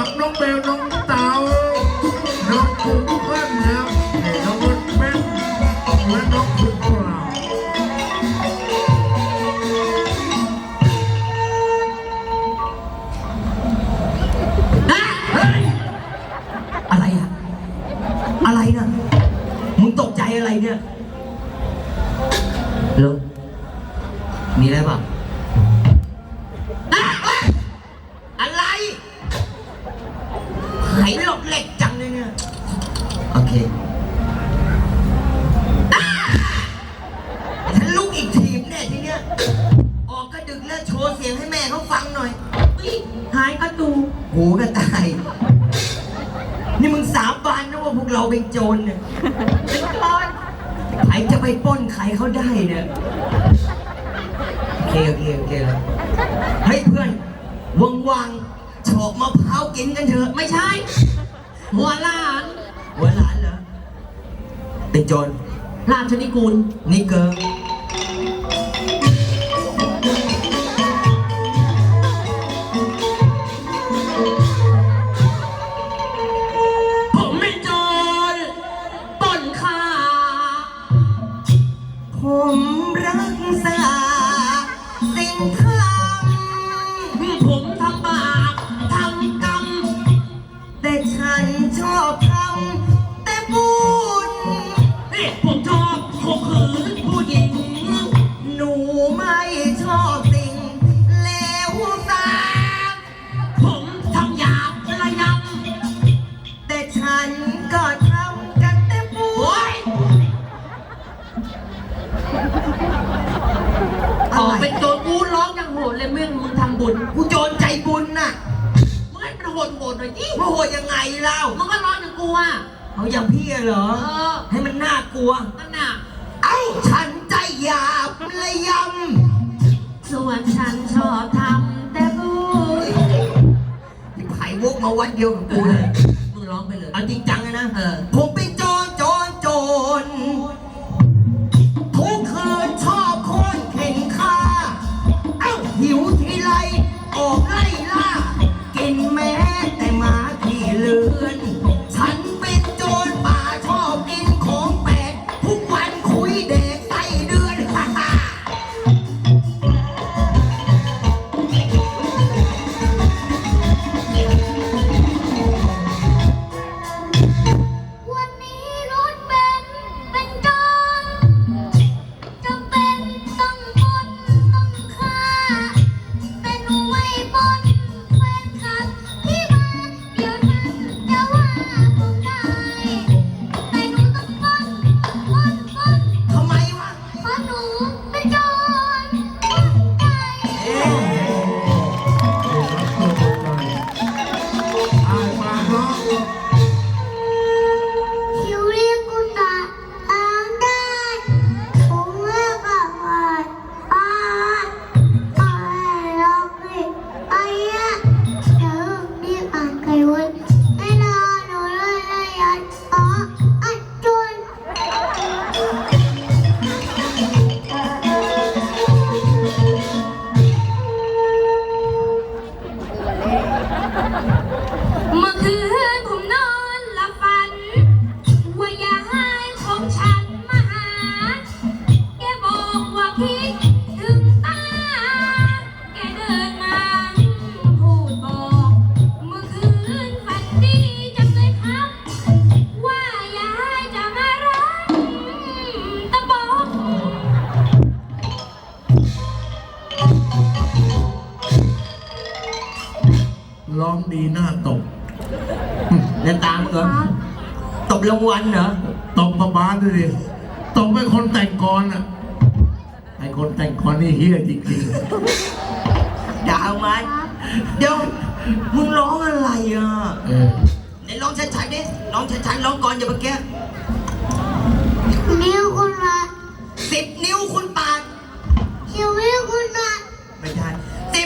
กับน้องเบลน้องเต๋าน้องกุ้งเพื่อนแล้วน้องบนเป็นและน้องคุณเปล่าอะไรอะอะไรนะมึงตกใจอะไรเนี่ยเหรอมีอะไรบ้างอ หูก็ตาย นี่มึงสามบานนะว่าพวกเราเป็นโจรเนี่ยเป็นโจรใครจะไปปล้นใครเขาได้เนี่ยโอเคโอเคโอเคแล้วเฮ้ยเพื่อนว่างโฉบมะพร้าวกินกันเถอะ ไม่ใช่ หัวหลาน หัวหลานเหรอเป็นโจร ราชนิกูลนี่เกิร์ ออกเป็นโจรกูร้องยังโหดเลยเมื่อมึงทำบุญ กูโจรใจบุญน่ะมึงให้มันโหดโหดหน่อยดิว่าโหดยังไงเล่ามึงก็ร้องอย่างกูอะเอาอย่างพี่อะเหรอ เออ ให้มันน่ากลัวนั่นน่ะเอ้าฉันใจหยาบระยส่วนฉันชอบทำแต่บุญำที่ไผ่วกมาวันเดียวกับกูเลยมึงร้องไปเลย เอาจริงจังเลยนะ เออ ผมเป็น ดีหน้าตกนั่นตามเหรอตบรางวัลเหรอตกมาบ้านด้วยดิตกไปคนแต่งกรอะไอคนแต่งกรนี่เฮี้ยจริงดาวมันเดี๋ยวมึงร้องอะไรอะๆเออไหนร้องชัดๆดิร้องชัดๆร้องก่อนอย่าเมื่อกี้นิ้วคุณละสิบนิ้วคุณปาดคิวเรียกคุณละ